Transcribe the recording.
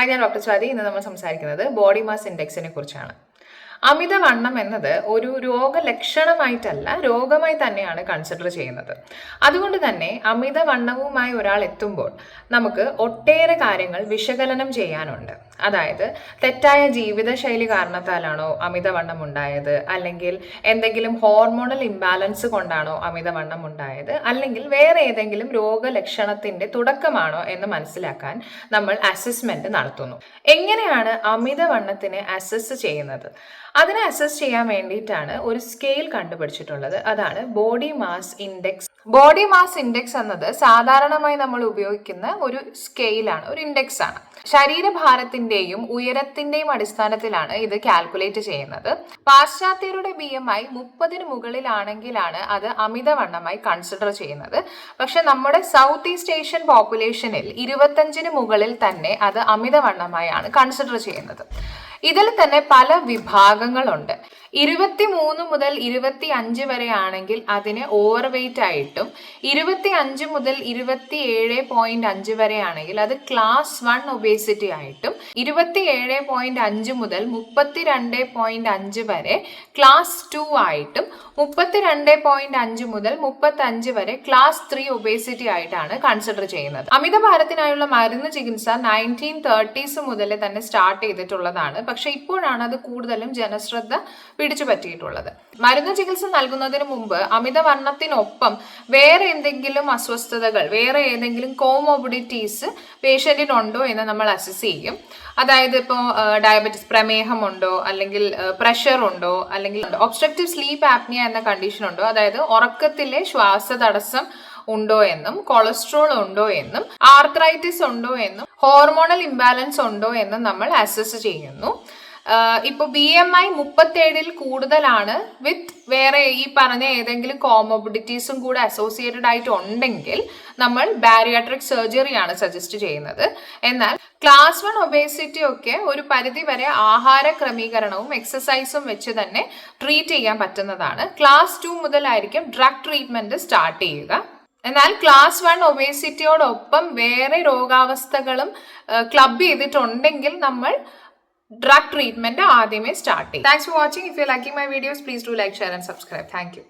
Hi ഞാൻ doctor Swathi ഇന്ന് നമ്മൾ സംസാരിക്കുന്നത് ബോഡി മാസ് ഇൻഡെക്സിനെ കുറിച്ചാണ്. അമിതവണ്ണം എന്നത് ഒരു രോഗലക്ഷണമായിട്ടല്ല രോഗമായി തന്നെയാണ് കൺസിഡർ ചെയ്യുന്നത്. അതുകൊണ്ട് തന്നെ അമിതവണ്ണവുമായി ഒരാൾ എത്തുമ്പോൾ നമുക്ക് ഒട്ടേറെ കാര്യങ്ങൾ വിശകലനം ചെയ്യാനുണ്ട്. അതായത് തെറ്റായ ജീവിതശൈലി കാരണത്താലാണോ അമിതവണ്ണം ഉണ്ടായത് അല്ലെങ്കിൽ എന്തെങ്കിലും ഹോർമോണൽ ഇംബാലൻസ് കൊണ്ടാണോ അമിതവണ്ണം ഉണ്ടായത് അല്ലെങ്കിൽ വേറെ ഏതെങ്കിലും രോഗലക്ഷണത്തിന്റെ തുടക്കമാണോ എന്ന് മനസ്സിലാക്കാൻ നമ്മൾ അസസ്മെന്റ് നടത്തുന്നു. എങ്ങനെയാണ് അമിതവണ്ണത്തിനെ അസസ് ചെയ്യുന്നത്? അതിനെ അസസ് ചെയ്യാൻ വേണ്ടിയിട്ടാണ് ഒരു സ്കെയിൽ കണ്ടുപിടിച്ചിട്ടുള്ളത്. അതാണ് body mass index body mass index എന്നത് സാധാരണമായി നമ്മൾ ഉപയോഗിക്കുന്ന ഒരു സ്കെയിലാണ് ഒരു ഇൻഡെക്സ് ആണ്. ശരീരഭാരത്തിന്റെയും ഉയരത്തിന്റെയും അടിസ്ഥാനത്തിലാണ് ഇത് കാൽക്കുലേറ്റ് ചെയ്യുന്നത്. പാശ്ചാത്യരുടെ ബി എം ഐ മുപ്പതിന് മുകളിലാണെങ്കിലാണ് അത് അമിതവണ്ണമായി കൺസിഡർ ചെയ്യുന്നത്. പക്ഷെ നമ്മുടെ സൗത്ത് ഈസ്റ്റ് ഏഷ്യൻ പോപ്പുലേഷനിൽ ഇരുപത്തഞ്ചിന് മുകളിൽ തന്നെ അത് അമിതവണ്ണമായാണ് കൺസിഡർ ചെയ്യുന്നത്. ഇതിൽ തന്നെ പല വിഭാഗങ്ങളുണ്ട്. ഇരുപത്തി മൂന്ന് മുതൽ ഇരുപത്തി അഞ്ച് വരെ ആണെങ്കിൽ അതിന് ഓവർ വെയിറ്റ് ആയിട്ടും ഇരുപത്തി അഞ്ച് മുതൽ ഇരുപത്തി ഏഴ് പോയിന്റ് അഞ്ച് വരെ ആണെങ്കിൽ അത് ക്ലാസ് വൺ ഒബേസിറ്റി ആയിട്ടും ഇരുപത്തി ഏഴ് പോയിന്റ് അഞ്ച് മുതൽ മുപ്പത്തി രണ്ട് പോയിന്റ് അഞ്ച് വരെ ക്ലാസ് ടു ആയിട്ടും മുപ്പത്തിരണ്ട് പോയിന്റ് അഞ്ച് മുതൽ മുപ്പത്തി അഞ്ച് വരെ ക്ലാസ് ത്രീ ഒബേസിറ്റി ആയിട്ടാണ് കൺസിഡർ ചെയ്യുന്നത്. അമിതഭാരത്തിനായുള്ള മരുന്ന് ചികിത്സ നയന്റീൻ തേർട്ടീസ് മുതലേ തന്നെ സ്റ്റാർട്ട് ചെയ്തിട്ടുള്ളതാണ്. പക്ഷെ ഇപ്പോഴാണ് അത് കൂടുതലും ജനശ്രദ്ധ പിടിച്ചു പറ്റിയിട്ടുള്ളത്. മരുന്ന് ചികിത്സ നൽകുന്നതിന് മുമ്പ് അമിതവണ്ണത്തിനൊപ്പം വേറെ എന്തെങ്കിലും അസ്വസ്ഥതകൾ വേറെ ഏതെങ്കിലും കോമോബിഡിറ്റീസ് പേഷ്യന്റിനുണ്ടോ എന്ന് നമ്മൾ അസസ് ചെയ്യും. അതായത് ഇപ്പോൾ ഡയബറ്റിസ് പ്രമേഹമുണ്ടോ അല്ലെങ്കിൽ പ്രഷർ ഉണ്ടോ അല്ലെങ്കിൽ ഒബ്സ്ട്രക്റ്റീവ് സ്ലീപ്പ് ആപ്നിയ എന്ന കണ്ടീഷൻ ഉണ്ടോ അതായത് ഉറക്കത്തിലെ ശ്വാസതടസ്സം ഉണ്ടോ എന്നും കൊളസ്ട്രോൾ ഉണ്ടോ എന്നും ആർത്രൈറ്റിസ് ഉണ്ടോ എന്നും ഹോർമോണൽ ഇംബാലൻസ് ഉണ്ടോ എന്നും നമ്മൾ അസസ് ചെയ്യുന്നു. ഇപ്പോൾ ബി എം ഐ മുപ്പത്തേഴിൽ കൂടുതലാണ് വിത്ത് വേറെ ഈ പറഞ്ഞ ഏതെങ്കിലും കോമോബിഡിറ്റീസും കൂടെ അസോസിയേറ്റഡ് ആയിട്ട് ഉണ്ടെങ്കിൽ നമ്മൾ ബാരിയാട്രിക് സർജറിയാണ് സജസ്റ്റ് ചെയ്യുന്നത്. എന്നാൽ ക്ലാസ് വൺ ഒബേസിറ്റി ഒക്കെ ഒരു പരിധി വരെ ആഹാര ക്രമീകരണവും എക്സസൈസും വെച്ച് തന്നെ ട്രീറ്റ് ചെയ്യാൻ പറ്റുന്നതാണ്. ക്ലാസ് ടു മുതലായിരിക്കും ഡ്രഗ് ട്രീറ്റ്മെന്റ് സ്റ്റാർട്ട് ചെയ്യുക. എന്നാൽ ക്ലാസ് വൺ ഒബേസിറ്റിയോടൊപ്പം വേറെ രോഗാവസ്ഥകളും ക്ലബ് ചെയ്തിട്ടുണ്ടെങ്കിൽ നമ്മൾ ഡ്രഗ് ട്രീറ്റ്മെന്റ് ആദ്യമേ സ്റ്റാർട്ട് ചെയ്യും. Thanks for watching if you liking my videos please do like share and subscribe thank you